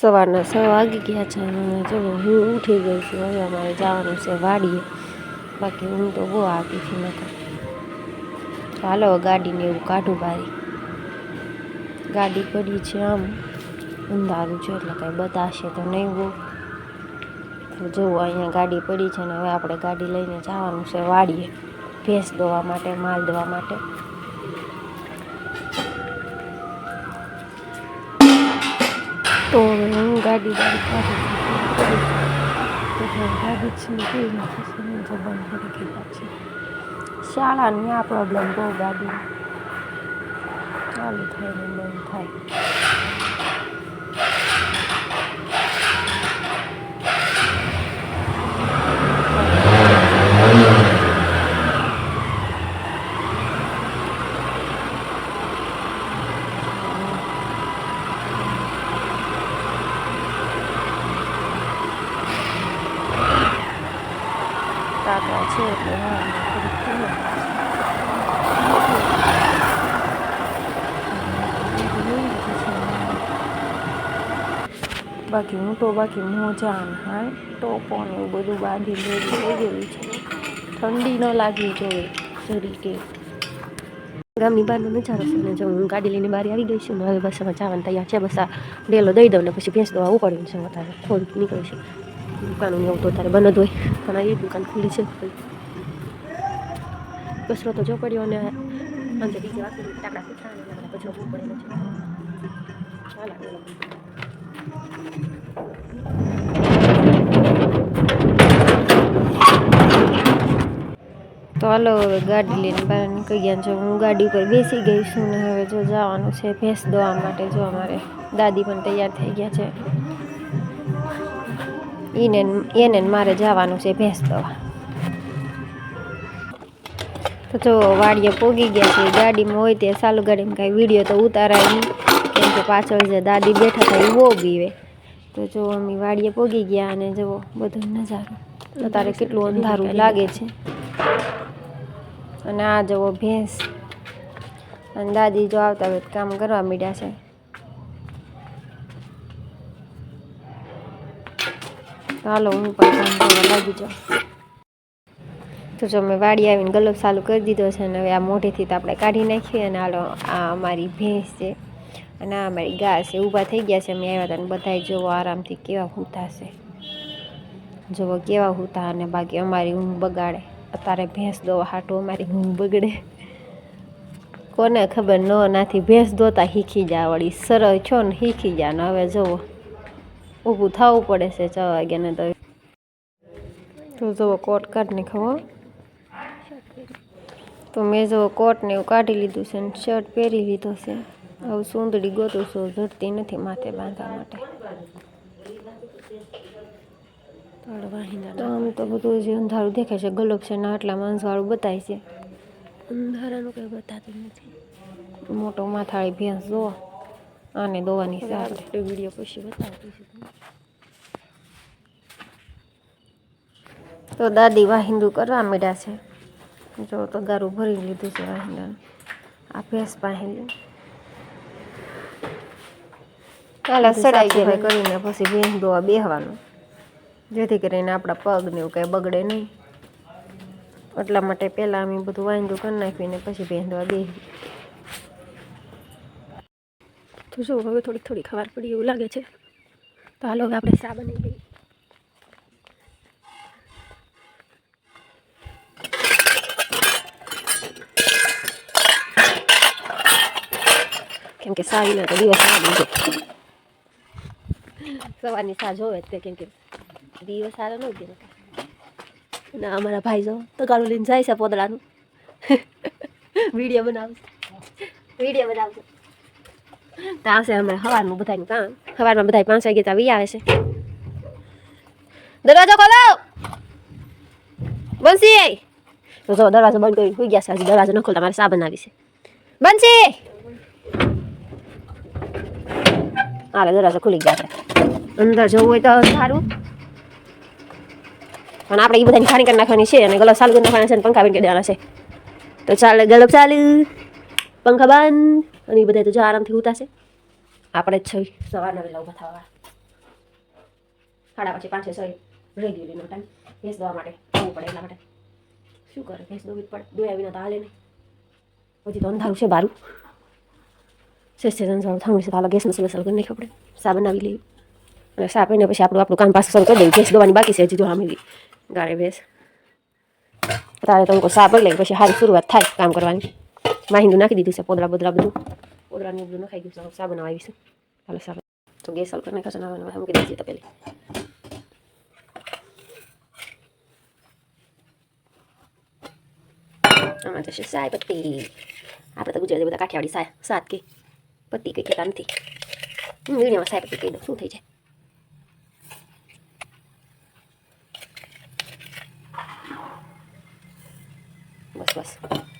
સવારના છ વાગી ગયા છે અને જો હું ઉઠી ગઈ છું, હવે અમારે જવાનું છે વાડીએ. બાકી હું તો બહુ આવતી છું નકર. હાલો, ગાડીને એવું કાઢું બારી. ગાડી પડી છે આમ. અંધારું છે એટલે કાંઈ બતાશે તો નહીં બહુ. જુઓ, અહીંયા ગાડી પડી છે ને હવે આપણે ગાડી લઈને જવાનું છે વાડીએ. ભેંસ દોવા માટે, માલ દોવા માટે. તો હવે હું ગાડી ગાડી છે શાળાની આ પ્રોબ્લેમ બહુ ગાડી ચાલુ થાય બંધ થાય કાકા છે એટલે હા થોડીક ખબર બાકી હું તો બાકી મોજા ને હા ટોપો ને એવું બધું બાંધી લેવી થઈ ગયેલું છે ઠંડી ન લાગવી જોઈએ જરી કે ગામની બહારનો નજારો છે ને જો હું ગાડી લઈને બહાર આવી ગઈ છું ને હવે બસ હવે જવાનું તૈયાર છે બસ આ ડેલો દઈ દઉં ને પછી ભેંસ દવા ઉપાડ્યું છે વધારે થોડુંક નીકળે છે દુકાનો હું તો ત્યારે બંધ હોય. પણ એ દુકાન ખુલ્લી છે. કચરો તો જો પડ્યો અને અંદર બીજી વાત ટાકડા કૂતરા ને બધા કચરો બહુ છે. ચાલ તો હાલો, હવે ગાડી લઈને બહાર નીકળી ગયા જો હું ગાડી ઉપર બેસી ગઈ છું ને હવે જો જવાનું છે ભેંસ દોવા માટે, જો અમારે દાદી પણ તૈયાર થઈ ગયા છે. એને એને મારે જવાનું છે ભેંસ દવા. તો જો વાડીએ પોગી ગયા છે, ગાડીમાં હોય તે ચાલુ ગાડીમાં કાંઈ વીડિયો તો ઉતારાય નહીં. કેમ કે પાછળ જે દાદી બેઠા હતા એ બહુ બીવે. તો જો અમે વાડીએ પોગી ગયા અને જુઓ બધો નજારો. અત્યારે કેટલું અંધારું લાગે છે. અને આ જવો ભેંસ. અને દાદી જો આવતા હોય કામ કરવા માંડ્યા છે. હાલો, હું પણ લાગી જાઉં. તો જો મેં વાડી આવીને ગલબ ચાલુ કરી દીધો છે અને હવે આ મોઢેથી તો આપણે કાઢી નાખીએ અને હાલો, આ અમારી ભેંસ છે અને આ અમારી ગા છે, ઊભા થઈ ગયા છે. અમે આવ્યા હતા અને બધાય જોવો આરામથી કેવા હૂતા છે. જોવો કેવા હૂતા અને બાકી અમારી ઊંઘ બગાડે. અત્યારે ભેંસ દોવા હાટું અમારી ઊંઘ બગડે. કોને ખબર ન નાથી ભેંસ દોતા શીખી જા વળી. સરળ છો ને શીખી જા ને હવે જુઓ ઊભું થવું પડે છે છ વાગ્યાને તો. તો જુઓ કોટ કાઢને ખબર. તો મેં જો કોટ ને એવું કાઢી લીધું છે ને શર્ટ પહેરી લીધો છે. હવે સુંદડી ગોતું છું ઝડતી નથી માથે બાંધવા માટે. તો આમ તો બધું જે અંધારું દેખાય છે ગલોબ છે ને આટલા માણસવાળું બતાય છે. અંધારાનું કંઈ બતાતું નથી. મોટો માથાળી ભેંસ જોવા આને દોવાની છે આપણે વીડિયો પછી બતાવીશું. તો દાદી વાહિંદુ કરવા માંડ્યા છે. જો તો ગારું ભરી લીધું છે વાહિંદાનું. આ ભેંસ પાહેલું સડાઈ કરીને પછી ભેંસ દોવા બેહવાનું. જેથી કરીને આપણા પગ ને એવું કઈ બગડે નહીં. એટલા માટે પહેલાં અમે બધું વાંધું કરી નાખીને પછી ભેંસ દોવા બેસી તો જો હવે થોડીક થોડી ખબર પડી એવું લાગે છે. તો હાલો, હવે આપણે ચા બની ગઈ કેમ કે સા વિના તો દિવસ ના બીજો સવારની સા જોવે તે, કેમ કે દિવસ સારો ન ઉગે. ના, અમારા ભાઈ જો તગારું લઈને જાય છે પોદળાનું. વીડિયો બનાવશે. વીડિયો બનાવશે. તો આવશે અમારે સવારનું બધાનું કામ સવારમાં બધા પાંચ વાગે આવી આવે છે. દરવાજો ખોલો! બંસી! તો જો દરવાજો બંધ કરી સુઈ ગયા છે. હજી દરવાજો ન ખોલતા મારે સા બનાવી છે. બંસી! હાલે, દરવાજો ખુલી ગયા છે. અંદર જવું હોય તો સારું. પણ આપણે એ બધાની ખાણી કરી નાખવાની છે અને ગલબ ચાલુ કરી નાખવાના છે અને પંખા બંધ કરી દેવાના છે. તો ચાલે ગલબ ચાલુ. પંખા બંધ. અને એ બધા તો જો આરામથી ઉતાશે આપણે જ છે સવારના વહેલા ઊભા થવા સાડા પછી પાંચ છ રેગ્યુલરનો ટાઈમ ભેંસ દોવા માટે આવવું પડે એટલા માટે. શું કરે ભેંસ દોવી પડે. દોયા વિના તો હાલે નહીં. પછી તો અંધારું છે બારું. શેષ સારું થાવું છે હાલ ગેસનું સમસ્યા કરી નાખ્યો આપણે. સા બનાવી લઈએ. અને સા પીને પછી આપણું આપણું કામ પાછું શરૂ કરી દઈએ. ભેંસ દોવાની બાકી છે હજી તો સામેલી ગાળે ભેંસ. તારે તો સા પડી લઈ પછી સારી શરૂઆત થાય કામ કરવાની. માહિંદુ નાખી દીધું છે પોદરા બોદળા બધું. પોદરાનું બધું નખાઈ ગયું છે સા બનાવવા આવીશું હાલો સા તો ગેસ હલ કરી નાખશે નાવાનું મૂકી દઈએ તો પેલી આમાં જશે સાય પત્તી આપણે તો ગુજરાતી બધા કાઠિયાવાડી સાય સાત કે પત્તી કંઈ કહેતા નથી વીડિયોમાં સાય પત્તી કહી દઉં શું થઈ જાય બસ બસ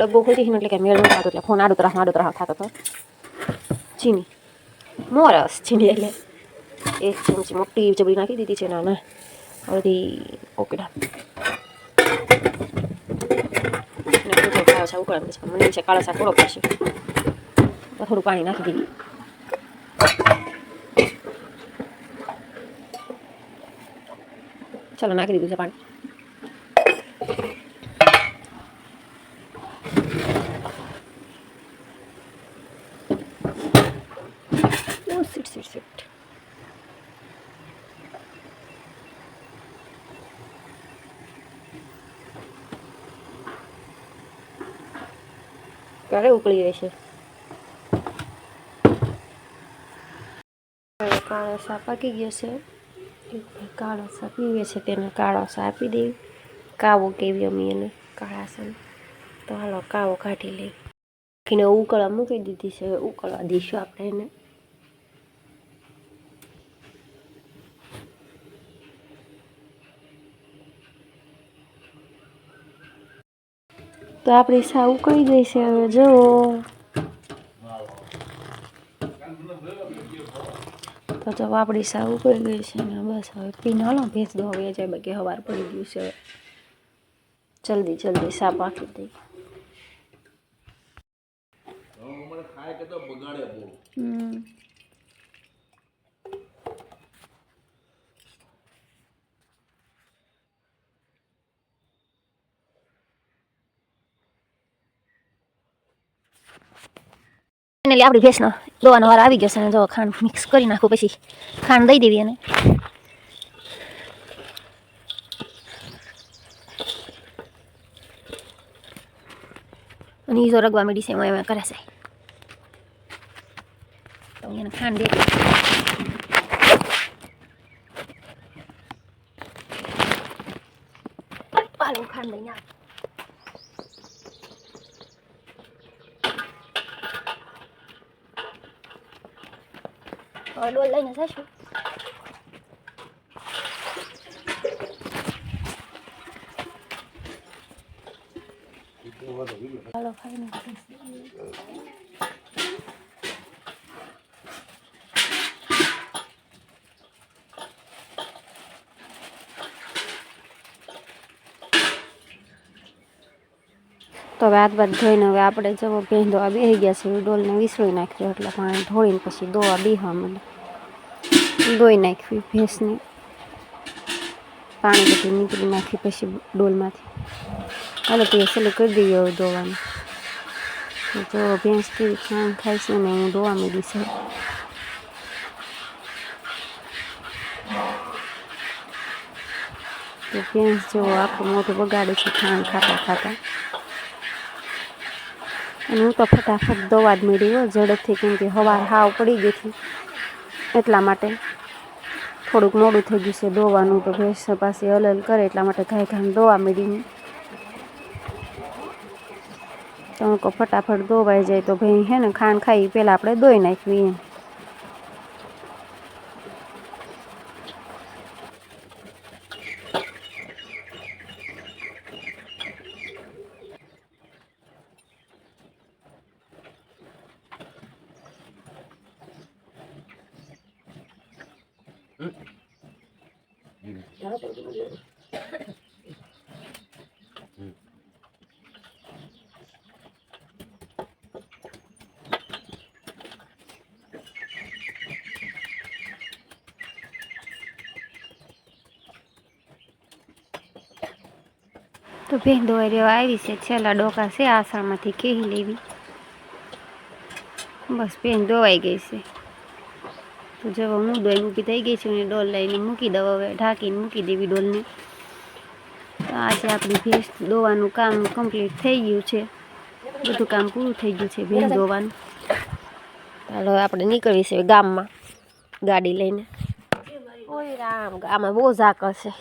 ડબ્બો ખોલી છે એટલે કે મેળ નહોતો એટલે ફોન આડો તરફ આડો તરફ થતો હતો ચીની મોરસ ચીની એટલે એક ચમચી મોટી ચબડી નાખી દીધી છે નાના હળદી ઓકેડા છે ઉકળે છે મને કાળો શાક પડશે થોડું પાણી નાખી દીધી ચાલો નાખી દીધું છે પાણી સ્વીટ સ્વીટ sit. ક્યારે ઉકળી રહેશે કાળો સા પાકી ગયો છે. કાળો સા ગયો છે તેને કાળો સા આપી દેવી કાવો કેવી અમી એને કાળા સા તો હાલો કાવો કાઢી લઈ. એને ઉકળવા મૂકી દીધી છે. ઉકળવા દઈશું આપણે એને. તો આપણી સા ઉકળી ગઈ છે હવે જુઓ તો તો આપણી સા ઉકળી ગઈ છે ને બસ હવે પીને હલો ભેંસ દો હવે જાય બાકી હવાર પડી ગયું છે. જલ્દી જલ્દી સા પાકી દઈ ખાય કે તો બગાડે હમ. ફાઇનલી આપણી ભેંસનો દોવાનો વાર આવી ગયો છે અને જો ખાંડ મિક્સ કરી નાખું પછી ખાંડ દઈ દેવી એને. અને જો રગવા મીડી છે, એમાં એમાં કરે છે. એને ખાંડ દે ખાંડ લઈને આવું. હવે ડોલ લઈને જશું. ચાલો ખાઈને તો હવે હાથ બાદ ધોઈને હવે આપણે જવો ભેંસ આ બેસી ગયા છે, ડોલને વિસળી નાખ્યો, એટલે પાણી ઢોળીને પછી દોવા બીહવા માંડે દોઈ નાખવી, ભેંસને પાણી બધું નીકળી નાખી, પછી ડોલમાંથી. હાલો, તો સલું કરી દઈએ હવે દોવાનું તો જો ભેંસ કેવી ખાંડ ખાય છે ને હું દોવા માંડી છે. તો ભેંસ જેવો આખું મોઢું બગાડે છે ખાંડ ખાતા ખાતા. અને હું તો ફટાફટ દવા જ મેળવી હો, ઝડપથી કેમ કે હવા હાવ પડી ગઈ હતી એટલા માટે. થોડુંક મોડું થઈ ગયું છે દોવાનું તો ભેંસ પાસે હલ હલ કરે એટલા માટે ઘાય ઘામ દોવા મેળવી તણકો ફટાફટ દોવાઈ જાય તો ભાઈ હે ને ખાંડ ખાઈ પહેલાં આપણે દોઈ નાખવી એમ. તો બધું. તો બેન દોવાઈ રહેવા આવી છે છેલ્લા ડોકા છે આષાઢમાંથી કેહી લેવી બસ બેન, દોવાઈ ગઈ છે તો જો હું દોઈ મૂકી થઈ ગઈ છું અને ડોલ લઈને મૂકી દઉં હવે ઢાંકીને મૂકી દેવી ડોલને. તો આજે આપણી ભેંસ દોવાનું કામ કમ્પ્લીટ થઈ ગયું છે. બધું કામ પૂરું થઈ ગયું છે ભેંસ દોવાનું. ચાલો આપણે નીકળવી છે ગામમાં ગાડી લઈને. ઓય રામ. આમાં બહુ ઝાકળ છે.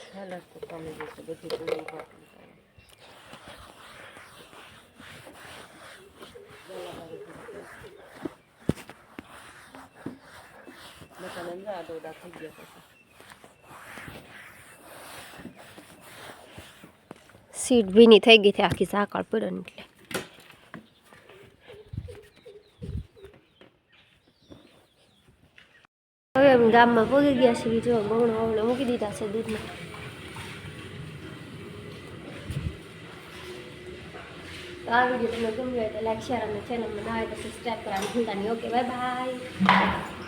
સીટ ભીની થઈ ગઈ છે આખી સાકળ પડે ને એટલે હવે અમે ગામમાં પગી ગયા છીએ જો બહુણા બહુણા મૂકી દીધા છે દૂધમાં તો આ વીડિયો તમને ગમ્યો હોય તો લાઈક શેર અને ચેનલમાં ના હોય તો સબસ્ક્રાઈબ કરવાનું ભૂલતા નહીં ઓકે બાય બાય